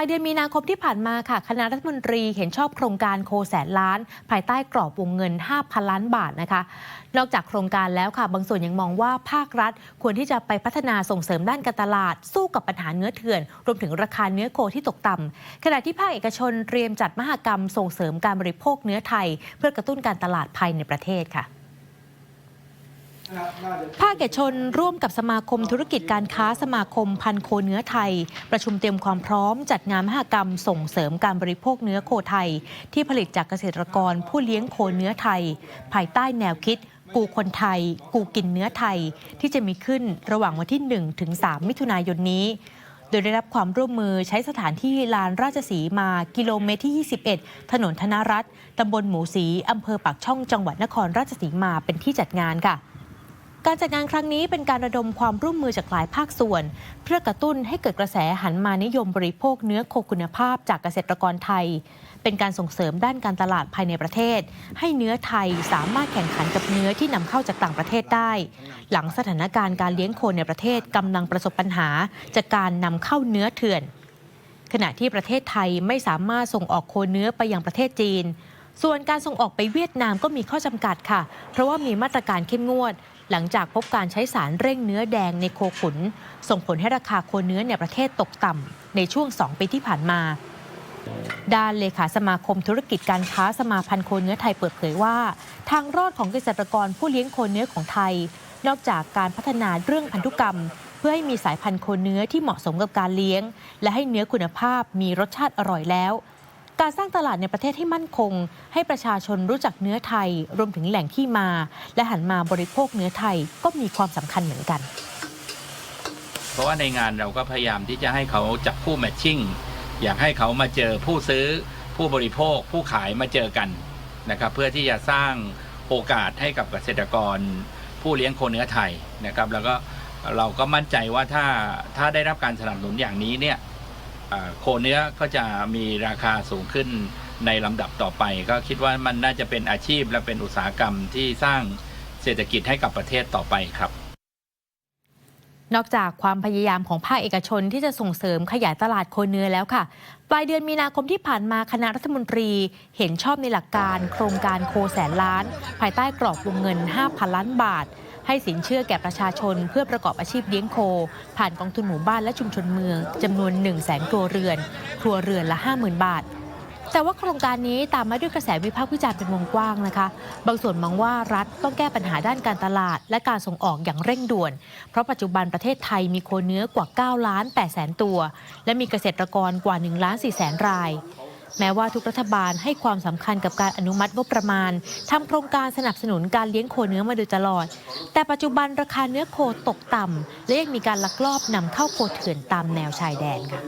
ปลายเดือนมีนาคมที่ผ่านมาค่ะ คณะรัฐมนตรีเห็นชอบโครงการโคแสนล้าน ภายใต้กรอบวงเงิน 5,000 ล้านบาทนะคะ นอกจากโครงการแล้วค่ะ บางส่วนยังมองว่าภาครัฐ ควรที่จะไปพัฒนาส่งเสริมด้านการตลาด สู้กับปัญหาเนื้อเถื่อน รวมถึงราคาเนื้อโคที่ตกต่ำขณะที่ภาคเอกชนเตรียมจัดมหกรรมส่งเสริมการบริโภคเนื้อไทย เพื่อกระตุ้นการตลาดภายในประเทศค่ะ ภาคเอกชนร่วมกับสมาคมธุรกิจการค้าสมาคมพันโคเนื้อไทย ประชุมเตรียมความพร้อมจัดงานมหกรรมส่งเสริมการบริโภคเนื้อโคไทย ที่ผลิตจากเกษตรกรผู้เลี้ยงโคเนื้อไทย ภายใต้แนวคิด กูคนไทย กูกินเนื้อไทย ที่จะมีขึ้นระหว่างวันที่1ถึง3มิถุนายนนี้โดยได้รับความร่วมมือใช้สถานที่ลานราชสีมากิโลเมตรที่ 21 ถนนธนรัตน์ตำบลหมูสีอำเภอปากช่องจังหวัดนครราชสีมาเป็นที่จัดงานค่ะ การจัดงานครั้งนี้เป็นการระดมความร่วมมือจากหลายภาคส่วน เพื่อกระตุ้นให้เกิดกระแสหันมานิยมบริโภคเนื้อโคคุณภาพจากเกษตรกรไทย เป็นการส่งเสริมด้านการตลาดภายในประเทศ ให้เนื้อไทยสามารถแข่งขันกับเนื้อที่นำเข้าจากต่างประเทศได้ หลังสถานการณ์การเลี้ยงโคในประเทศกำลังประสบปัญหา จากการนำเข้าเนื้อเถื่อน ขณะที่ประเทศไทยไม่สามารถส่งออกโคเนื้อไปยังประเทศจีนส่วนการส่งออกไปเวียดนามก็มีข้อจำกัดค่ะ เพราะว่ามีมาตรการเข้มงวด หลังจากพบการใช้สารเร่งเนื้อแดงในโคขุน ส่งผลให้ราคาโคเนื้อในประเทศตกต่ำในช่วง 2 ปีที่ผ่านมา ด้านเลขาสมาคมธุรกิจการค้าสมาพันธ์โคเนื้อไทยเปิดเผยว่า ทางรอดของเกษตรกรผู้เลี้ยงโคเนื้อของไทย นอกจากการพัฒนาเรื่องพันธุกรรม เพื่อให้มีสายพันธุ์โคเนื้อที่เหมาะสมกับการเลี้ยง และให้เนื้อคุณภาพมีรสชาติอร่อยแล้ว การสร้างตลาดในประเทศให้มั่นคง ให้ประชาชนรู้จักเนื้อไทย รวมถึงแหล่งที่มา และหันมาบริโภคเนื้อไทยก็มีความสำคัญเหมือนกัน เพราะว่าในงานเราก็พยายามที่จะให้เขาจับคู่แมทชิ่งอยากให้เขามาเจอผู้ซื้อผู้บริโภค ผู้ขายมาเจอกันนะครับเพื่อที่จะสร้างโอกาสให้กับเกษตรกร ผู้เลี้ยงโคเนื้อไทยนะครับ แล้วก็เราก็มั่นใจว่าถ้าถ้าได้รับการสนับสนุนอย่างนี้เนี่ย โคเนื้อก็จะมีราคาสูงขึ้นในลำดับต่อไป ก็คิดว่ามันน่าจะเป็นอาชีพและเป็นอุตสาหกรรมที่สร้างเศรษฐกิจให้กับประเทศต่อไปครับนอกจากความพยายามของภาคเอกชนที่จะส่งเสริมขยายตลาดโคเนื้อแล้วค่ะ ปลายเดือนมีนาคมที่ผ่านมาคณะรัฐมนตรี เห็นชอบในหลักการ โครงการโคแสนล้าน ภายใต้กรอบวงเงิน 5,000 ล้านบาท ให้สินเชื่อแก่ประชาชนเพื่อประกอบอาชีพเลี้ยงโค ผ่านกองทุนหมู่บ้านและชุมชนเมืองจำนวน 1 0 0 0 0แสนครัวเรือน ครัวเรือนละ 50,000 บาทแต่ว่าโครงการนี้ตามมาด้วยกระแสวิพากษ์วิจารณ์เป็นวงกว้างนะคะ บางส่วนมองว่ารัฐต้องแก้ปัญหาด้านการตลาด และการส่งออกอย่างเร่งด่วน เพราะปัจจุบันประเทศไทยมีโคเนื้อกว่า 9 ล้าน8แสนตัว และมีเกษตรกรกว่า1ล้าน4แสนราย แม้ว่าทุกรัฐบาลให้ความสำคัญกับการอนุมัติงบประมาณทำโครงการสนับสนุนการเลี้ยงโคเนื้อมาโดยตลอด แต่ปัจจุบันราคาเนื้อโคตกต่ำและยังมีการลักลอบนำเข้าโคเถื่อนตามแนวชายแดนค่ะ